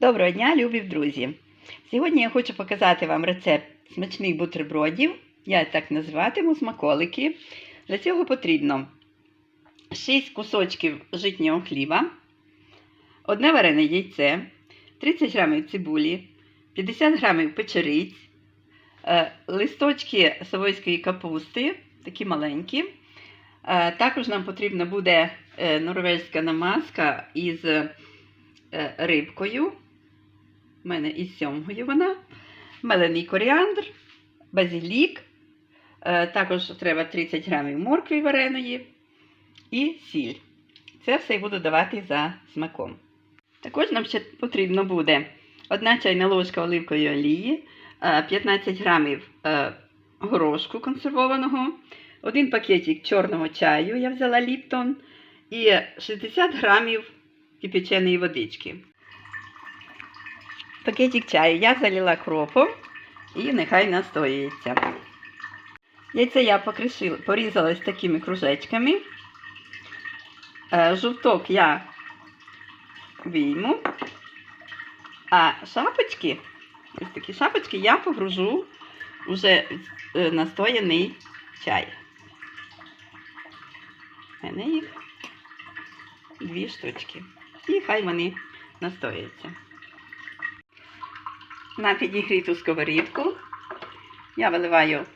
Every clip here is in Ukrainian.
Доброго дня, любі друзі! Сьогодні я хочу показати вам рецепт смачних бутербродів. Я так називатиму смаколики. Для цього потрібно 6 кусочків житнього хліба, одне варене яйце, 30 грамів цибулі, 50 грамів печериць, е, листочки совойської капусти, такі маленькі. Е, Також нам потрібна буде е, норвезька намазка із рибкою. У мене із сьомгою вона. Мелений коріандр, базилік. Е, Також треба 30 грамів моркви вареної і сіль. Це все буду давати за смаком. Також нам ще потрібно буде 1 чайна ложка оливкової олії, е, 15 грамів е, горошку консервованого, один пакетик чорного чаю, я взяла Ліптон, і 60 грамів кипяченої водички. Пакетик чаю я залила кропом і нехай настоюється. Яйце я покришила, порізала ось такими кружечками. Е, Жовток я вийму, а шапочки, ось такі шапочки я погружу вже е, настояний чай. У мене їх дві штучки. І хай вони настояться. На підігріту сковорідку я виливаю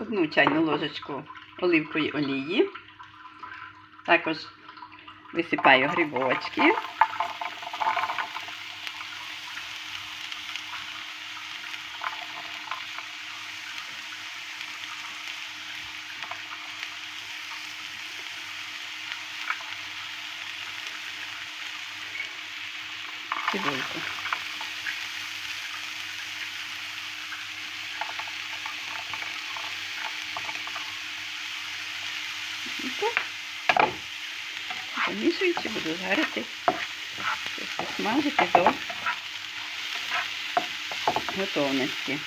одну чайну ложечку оливкової олії. Також висипаю грибочки. Цибульку. Так. Помішуючи, буду жарити, тобто смажити до готовності.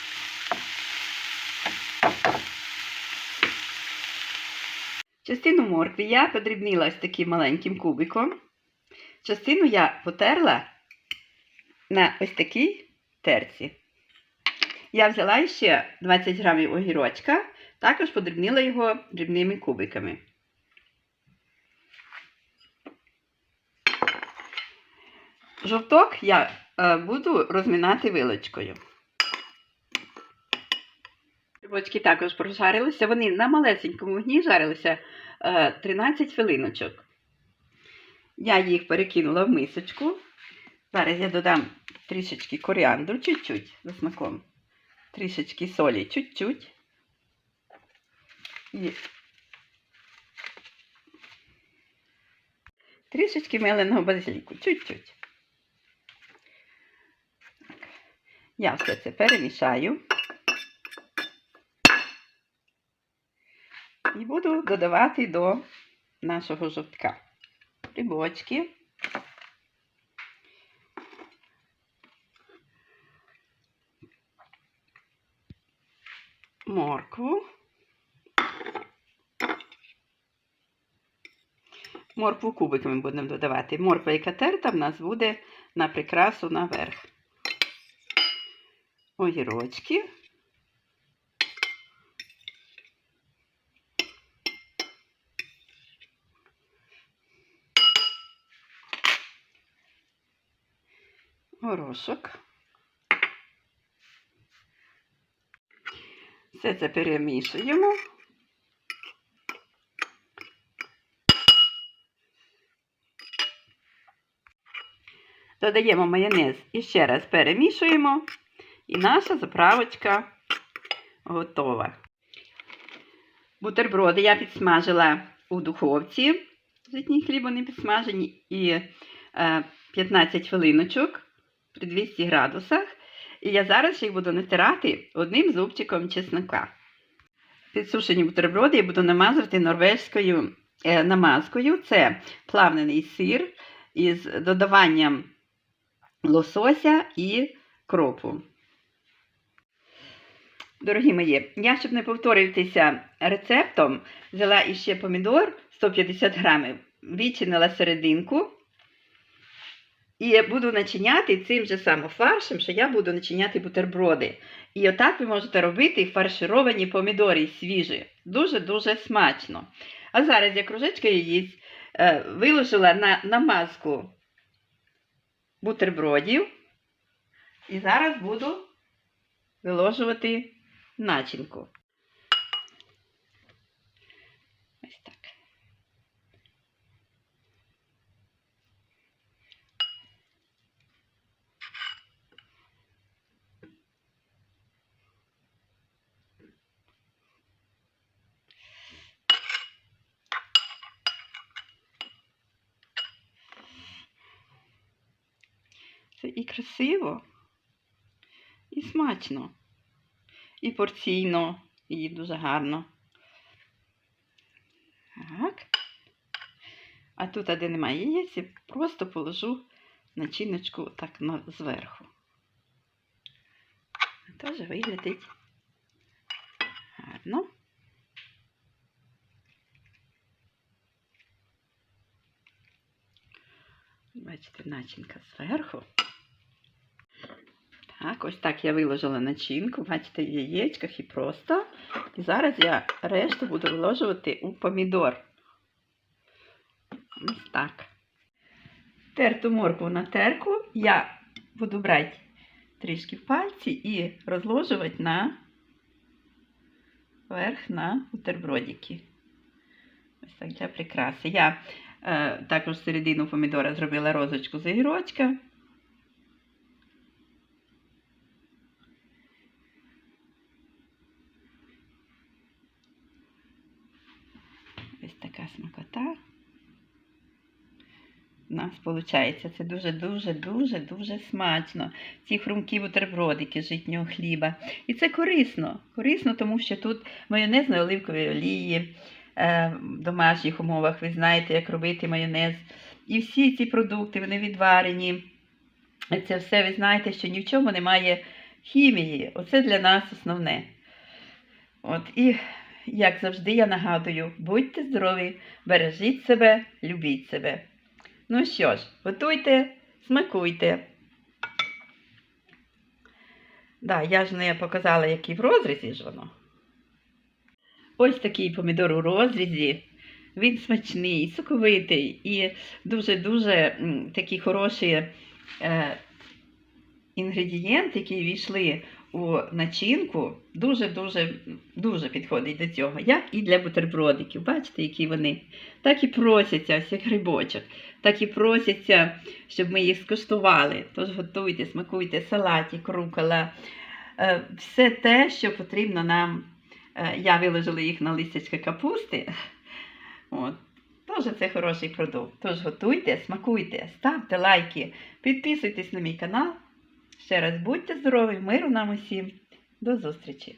Частину моркви я подрібнила ось таким маленьким кубиком. Частину я потерла на ось такій терці. Я взяла ще 20 грамів огірочка, також подрібнила його дрібними кубиками. Жовток я е, буду розмінати вилочкою. Грибочки також прожарилися. Вони на малесенькому вогні жарилися е, 13 хвилиночок. Я їх перекинула в мисочку. Зараз я додам трішечки коріандру, чуть-чуть за смаком. Трішечки солі, чуть-чуть. І трішечки меленого базиліку, чуть-чуть. Я все це перемішаю. І буду додавати до нашого жовтка грибочки. Моркву. Моркву кубиками будемо додавати. Морква, яка терта, в нас буде на прикрасу наверх. Огірочки. Горошок. Все це перемішуємо. Додаємо майонез і ще раз перемішуємо. І наша заправочка готова. Бутерброди я підсмажила у духовці. Житні хліб вони підсмажені і е, 15 хвилиночок при 200 градусах. І я зараз їх буду натирати одним зубчиком чеснока. Підсушені бутерброди я буду намазувати норвезькою е, намазкою. Це плавлений сир із додаванням лосося і кропу. Дорогі мої, я, щоб не повторюватися рецептом, взяла іще помідор 150 грамів, відчинила серединку І буду начиняти цим же самим фаршем, що я буду начиняти бутерброди. І отак ви можете робити фаршировані помідори свіжі. Дуже-дуже смачно. А зараз я кружечка яєць е, виложила на намазку бутербродів. І зараз буду виложувати начинку. Ось так. Це і красиво, і смачно, і порційно, і дуже гарно. Так. А тут, де немає яєць, просто положу начиночку так зверху. Теж виглядить гарно. Бачите, начинка зверху. Так, ось так я виложила начинку, бачите, в яєчках і просто. І зараз я решту буду виложувати у помідор. Ось так. Терту моркву на терку я буду брати трішки пальці і розложувати на верх на бутербродики. Ось так для прикраси. Я е, також середину помідора зробила розочку з огірочка. Ось така смакота. У нас виходить. Це дуже-дуже-дуже-дуже смачно. Ці хрумкі бутербродики житнього хліба. І це корисно. Корисно, тому що тут майонез на оливковій олії. Е, в домашніх умовах ви знаєте, як робити майонез. І всі ці продукти, вони відварені. Це все ви знаєте, що ні в чому немає хімії. Оце для нас основне. От, і як завжди, я нагадую, будьте здорові, бережіть себе, любіть себе. Ну що ж, готуйте, смакуйте. Да, я ж не показала, який в розрізі ж воно. Ось такий помідор у розрізі. Він смачний, соковитий і дуже-дуже такі хороші е, інгредієнти, які війшли у начинку, дуже-дуже дуже підходить до цього. Як і для бутербродиків. Бачите, які вони? Так і просяться, ось як грибочок, так і просяться, щоб ми їх скуштували. Тож готуйте, смакуйте, салатик, рукола. Е, Все те, що потрібно нам. Е, Я виложила їх на листячки капусти. От. Тож це хороший продукт. Тож готуйте, смакуйте, ставте лайки, підписуйтесь на мій канал. Ще раз будьте здорові, миру нам усім. До зустрічі!